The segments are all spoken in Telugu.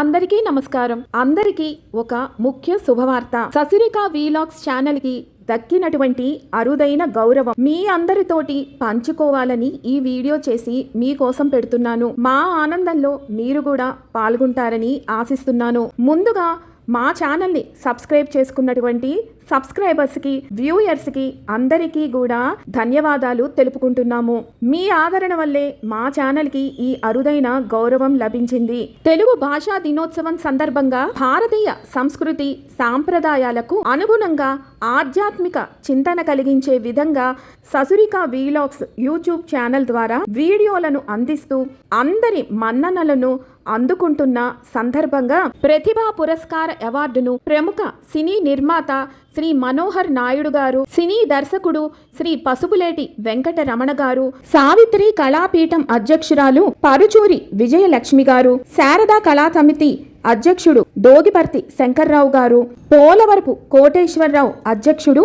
అందరికీ నమస్కారం. అందరికీ ఒక ముఖ్య శుభవార్త. ససిరిక వీలాగ్స్ ఛానల్కి దక్కినటువంటి అరుదైన గౌరవం మీ అందరితోటి పంచుకోవాలని ఈ వీడియో చేసి మీకోసం పెడుతున్నాను. మా ఆనందంలో మీరు కూడా పాల్గొంటారని ఆశిస్తున్నాను. ముందుగా మా ఛానల్ని సబ్స్క్రైబ్ చేసుకున్నటువంటి సబ్స్క్రైబర్స్కి వ్యూయర్స్కి అందరికీ కూడా ధన్యవాదాలు తెలుపుకుంటున్నాము. మీ ఆదరణ వల్లే మా ఛానల్కి ఈ అరుదైన గౌరవం లభించింది. తెలుగు భాషా దినోత్సవం సందర్భంగా భారతీయ సంస్కృతి సాంప్రదాయాలకు అనుగుణంగా ఆధ్యాత్మిక చింతన కలిగించే విధంగా ససురిక వీలాగ్స్ యూట్యూబ్ ఛానల్ ద్వారా వీడియోలను అందిస్తూ అందరి మన్ననలను అందుకుంటున్న సందర్భంగా ప్రతిభా పురస్కార అవార్డును ప్రముఖ సినీ నిర్మాత శ్రీ మనోహర్ నాయుడు గారు సినీ దర్శకుడు శ్రీ పసుపులేటి వెంకట రమణ గారు సావిత్రి కళాపీఠం అధ్యక్షురాలు పరుచూరి విజయలక్ష్మి గారు శారదా కళా సమితి అధ్యక్షుడు దోగిపర్తి శంకర్రావు గారు పోలవరపు కోటేశ్వరరావు అధ్యక్షుడు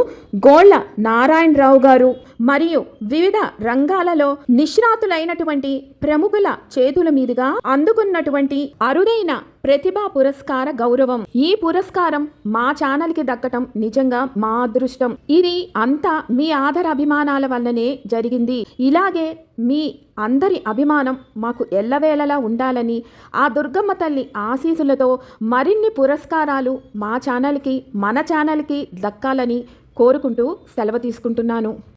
గోళ్ళ నారాయణరావు గారు. మరియు వివిధ రంగాలలో నిష్ణాతులైనటువంటి ప్రముఖుల చేతుల మీదుగా అందుకున్నటువంటి అరుదైన ప్రతిభా పురస్కార గౌరవం. ఈ పురస్కారం మా ఛానల్కి దక్కటం నిజంగా మా అదృష్టం. ఇది అంతా మీ ఆధార అభిమానాల వల్లనే జరిగింది. ఇలాగే మీ అందరి అభిమానం మాకు ఎల్లవేళలా ఉండాలని ఆ దుర్గమ్మ తల్లి ఆశీసులతో మరిన్ని పురస్కారాలు మా ఛానల్కి మన ఛానల్కి దక్కాలని కోరుకుంటూ సెలవు తీసుకుంటున్నాను.